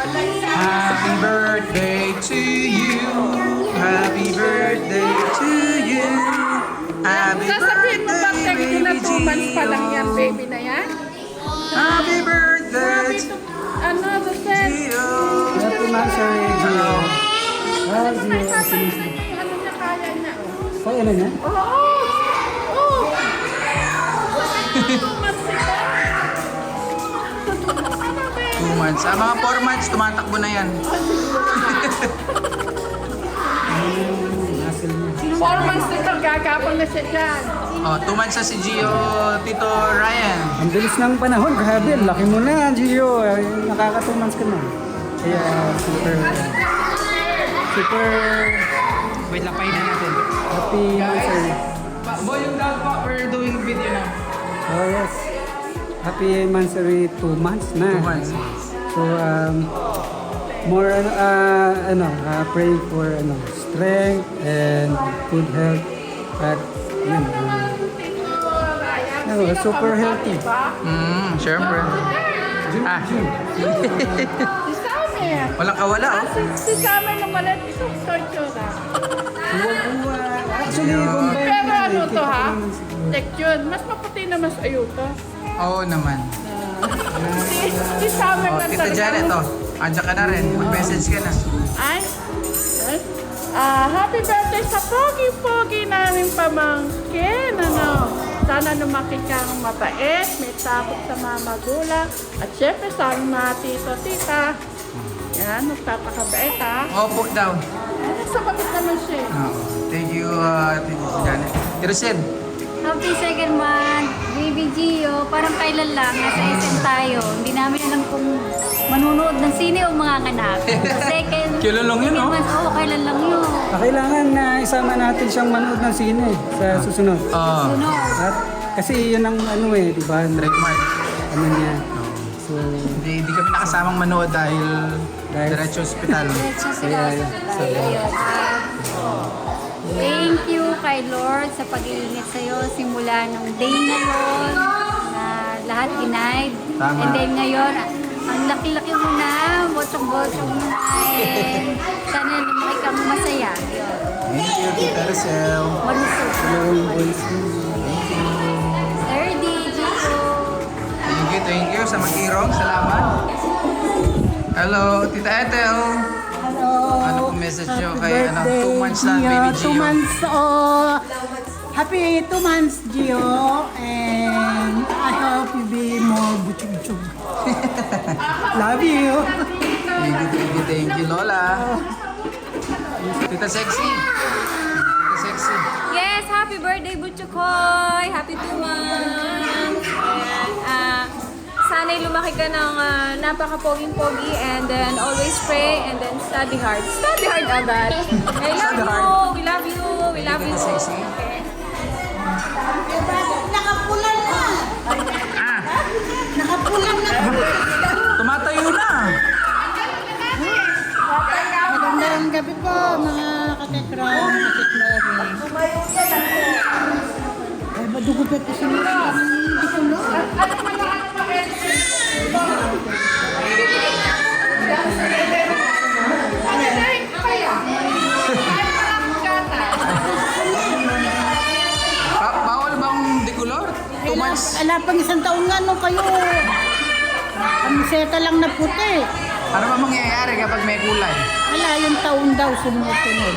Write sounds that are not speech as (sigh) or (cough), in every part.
Happy birthday to you. Happy birthday to you. Happy Sasabihin mo ba, birthday, Tek, na baby two months pa lang yan, Gio. baby na yan? Happy birthday to Ano, the set? Gio. Happy Mansari, Gio. Ah, Gio. Ano niya kaya niya? Kaya na niya? Oo! Months. Ah, mga four months, tumatakbo na yan. Hassle niya. Four months ito, gagapon na siya dyan. Oh, two months na si Gio, Tito Ryan. Ang bilis ng panahon, grabe. Laki mo na, Gio. Ay, Nakaka-two months ka na. Kaya super, super Wait lang, pahinan natin. happy Mansari. Boy, yung dog pa, we're doing video now. Oh, yes. Happy Mansari two months na. Two months. So, um, more, ano, uh, ano, uh, pray for, ano, strength and good health. At, yun, uh, ano, super healthy. Hmm, syempre. Ah, Si Summer. walang kawala, oh. si, si Summer nung malit, ito, tortura. Actually, combined Pero na, ano to ha? Check yun. Mas maputi na mas ayuto. Oo naman. Si, si Summer Oh, Tita Janet, oh. Andiyan ka na rin. Mag-message ka na. Ay, ah, happy birthday sa pogi-pogi namin pamangkin. Ano? Sana lumaki kang mabait, may takot sa mga magulang. At syempre sa aming mga tito-tita. Yan, magpapakabait ha. Opo daw. Ay, sabagot naman siya. eh. Oo. Thank you, uh, Tito Janet. Tito Sid, Happy second month, Baby Gio. Parang kailan lang, nasa SM tayo. Hindi namin alam kung manunood ng sine o mga kanak. (laughs) Second, Kailan lang yun, second no? month, oo, kailan lang yun. Ah, kailangan na isama natin siyang manood ng sine sa susunod. oh, Sunod. At, kasi yun ang ano eh, di ba? trademark. Ano niya. So, Hindi, hindi kami nakasamang manood dahil Dahil- diretso ospital. Diretso sila Ayun. Thank you kay Lord sa pag-iingat sa'yo simula nung day na yun na lahat ginaid. Tama. And then ngayon, ang laki-laki mo na, botong-botong mo na. And sana lumaki kang masaya. Yun. Thank you, Tita Rosel. Malusog. voice mo. Sir Gio. Thank you, thank you sa mag-irong. Salamat. Hello, Tita Ethel. Ano pong message nyo kay ano, birthday, two months na Gio. baby Two Gio? months, oh. Happy two months, Gio. And I hope you be more butchug-chug. (laughs) Love you. Thank you, thank you, thank you, Lola. Tita Sexy. Tita Sexy. Yes, happy birthday, Butchukoy! Happy two months! Sana'y lumaki ka ng ah, napaka-poging-pogi and then always pray and then study hard. Study hard agad. (laughs) I love you! We love you! We love you! Sexy. Nakapulan na. Ah, Nakapulan na. (laughs) tumatayo na. Magandang gabi po, mga katekmeri. Ay, madugo ba ito sa mga hindi ko no? Two months. Ala, pang isang taon nga nung kayo. Kamiseta lang na puti. Ano ba mangyayari kapag may kulay? Wala, yung taon daw sumunod-sunod.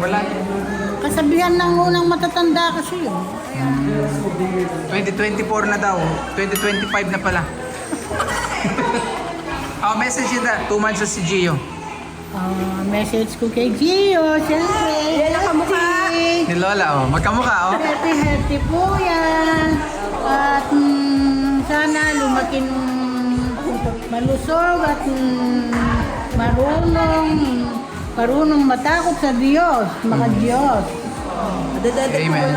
Wala. Kasabihan ng unang matatanda kasi yun. 2024 na daw. 2025 na pala. (laughs) oh, message yun na. Two months na si Gio. Ah, message ko kay Gio, syempre. Yan ang kamukha. Ni Lola, oh. Magkamukha, oh. Happy, happy po yan. At mm, sana lumaking malusog at mm, marunong marunong matakot sa Diyos, mga Diyos. Amen.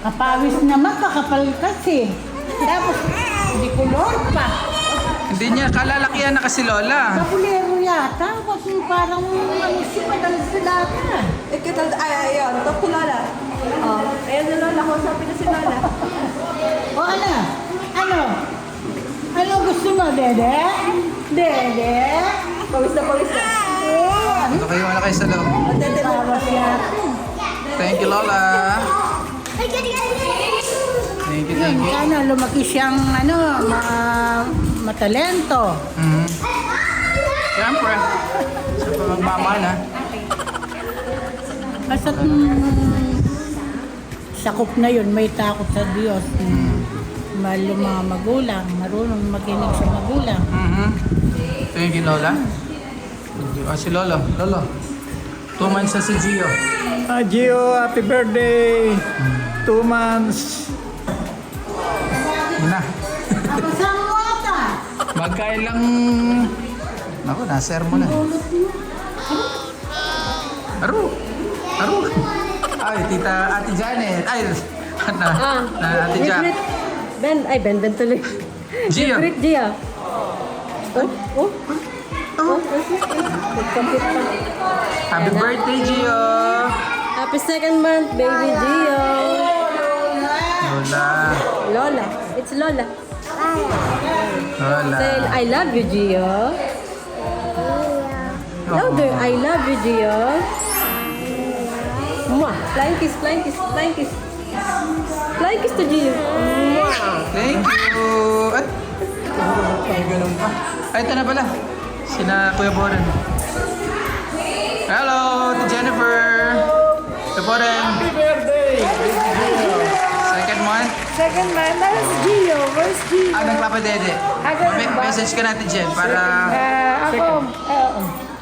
Kapawis naman, kakapal kasi. Tapos, hindi kulor pa. Hindi niya kalalakihan na kasi Lola. Kapulero yata. Tapos parang ano si Madal Silata. Eh, kita, ay, ayun, ito si Lola. Oh, ayun na Lola, kausapin na si Lola. O ano? Ano? Ano gusto mo, Dede? Dede? Pawis na pawis na. Ito kayo, wala kayo sa loob. Tawa siya. Thank you, Lola. Thank you, thank you. Sana lumaki siyang ano, ma matalento. Mhm. Siyempre. Siyempre magmamana. Basta mm, sakop na yun, may takot sa Diyos. Mm. Mahal yung mga magulang, marunong makinig sa magulang. Mhm. Thank you, Lola. Oh, si Lolo. Lolo. Two months na si Gio. Ah, Gio, happy birthday! Two months. Yun na. Magkailang... Naku, naser mo na. Aru! Aru! Ay, tita Ate Janet. Ay, na, Ah. na Ate Janet. Ben, ay Ben, Ben tuloy. Gio. Gibrit, Gia. Oh, oh. Oh, nagkapit pa. Happy birthday, Gio! Happy second month, baby Gio. Lola. Lola. It's Lola. Lola. Say, I love you, Gio. Louder, I love you, Gio. Mwah. Flying kiss, flying kiss, flying kiss. Flying kiss to Gio. Mwah. Thank you! At, ay, ganun pa. Ay, ito na pala. Sina Kuya Boren. Hello, to Jennifer. Kuya Boren. Happy birthday! Second month. Second man, that's Gio. Where's Gio? Ah, nagpapadede. Ganun Me- ba? message ka natin, Jen, para... Ah, ako, ah,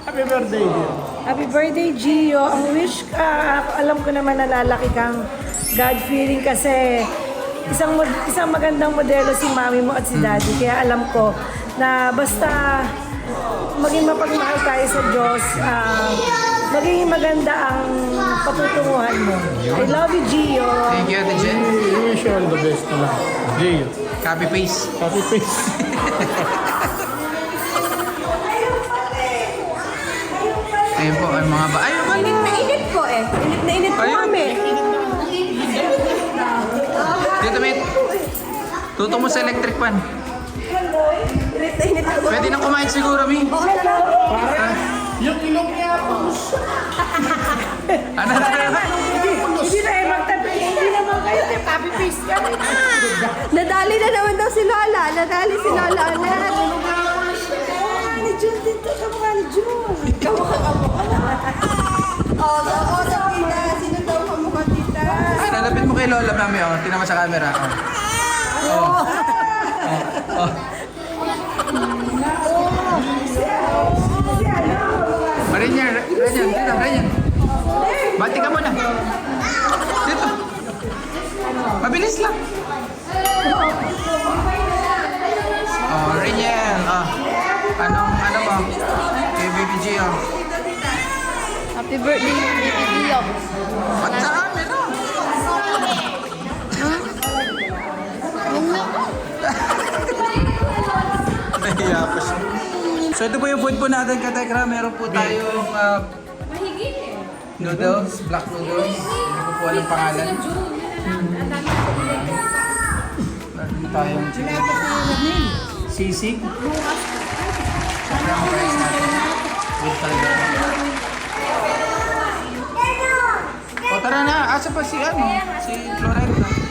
Happy birthday, Gio. Happy birthday, Gio. Ang wish, ah, alam ko naman na lalaki kang God-fearing kasi isang isang magandang modelo si mami mo at si daddy. Kaya alam ko na basta maging mapagmahal tayo sa Diyos, ah, maging maganda ang patutunguhan mo. I love you, Gio. Thank you, Ate Jen. We wish you all the best na lang. Gio. Copy paste. (laughs) Ayun po, ang mga ba... Ayun, ba? Init na init po eh. Init na init po Ayun. kami. Dito, mate. Tuto mo sa electric fan. Init na init po. Pwede nang kumain siguro, Mi. Yung ilong niya po. (laughs) Ano na Hindi, hindi na eh, magtabi. Hindi naman kayo, eh, copy paste ka. Nadali na naman daw si Lola. Nadali si Lola ulit. Ni Jun dito. Kamukha ni Jun. Lalapit mo kay Lola, mami. Oh. Tingnan mo sa camera. Oh. Oh. Oh. Oh. Marinya, Ranyan, dito, Ranyan. Bati ka muna. Dito. Mabilis lang. Oh, Ranyan. Oh. Anong, ano mo? Kay Baby G, oh. Happy birthday, baby. Ba't sa camera? Nahiya ko siya. So ito po yung food po natin, Katekra. Meron po tayong uh, noodles, black noodles. Hindi ko po alam pangalan. Meron po tayong chicken. Sisig. Siyempre ang rice natin. With talbot. O tara na, asa pa si ano? Si Florenta.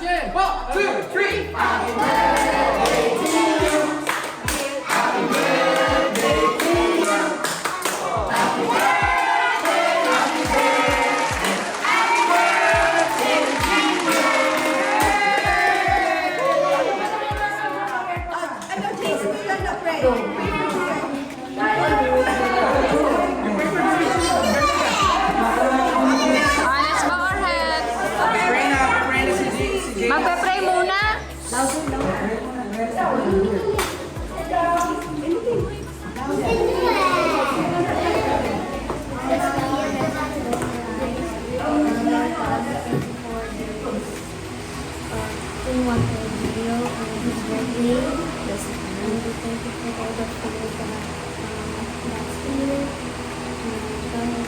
게 원, 투, 쓰리.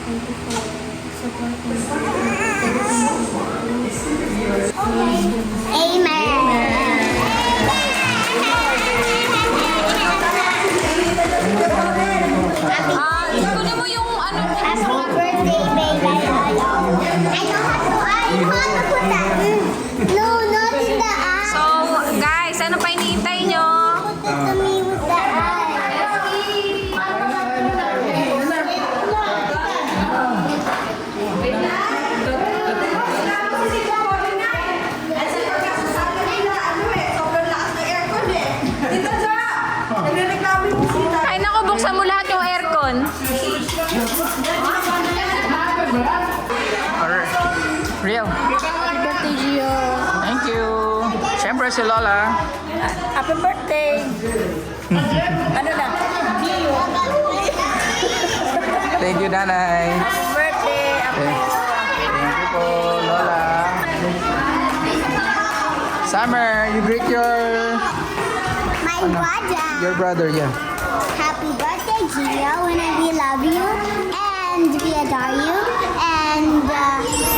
Thank you for supporting Ah, kunin mo yung ano. Happy birthday, baby. I know how to, I know how to put that. No, not in the eye. So, guys, ano pa hinihintay nyo? Put it to me Siyempre si Lola. Happy birthday. ano na? Thank you, Nanay. Happy birthday. Thank, thank you po, Lola. Summer, you greet your My brother. your brother, yeah. Happy birthday, Gio, and we love you, and we adore you, and uh,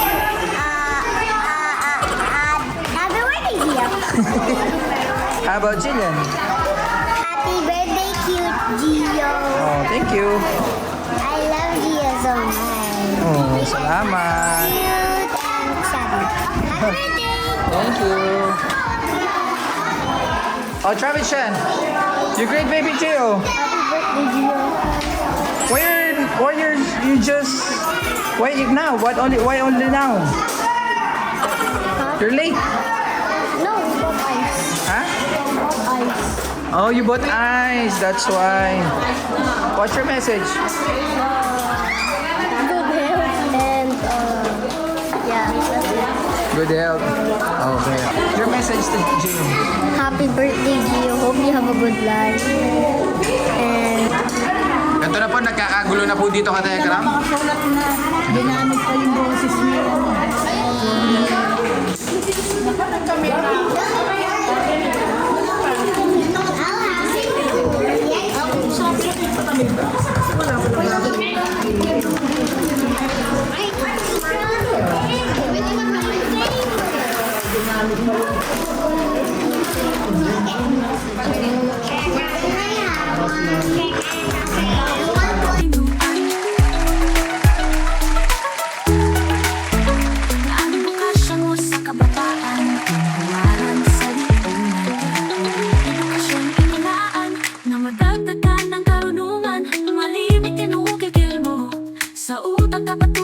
(laughs) How about Jillian? happy birthday, cute Gio. Oh, thank you. I love Gio so much. Oh, salamat. Cute and chubby. Happy birthday. Thank you. Oh, Travis Chen. You great baby Gio. Happy birthday, Gio. Why you're, why you're, you just, why now? What only, why only now? You're late. Oh, you bought ice. That's why. What's your message? Good health and uh, yeah. Good health. Okay. Your message to Gio. Happy birthday, Gio. Hope you have a good life. And Ito na po, nagkakagulo na po dito ka Telegram. Nakasulat na. Ginamit pa yung boses mo. Ang Sa utak dapat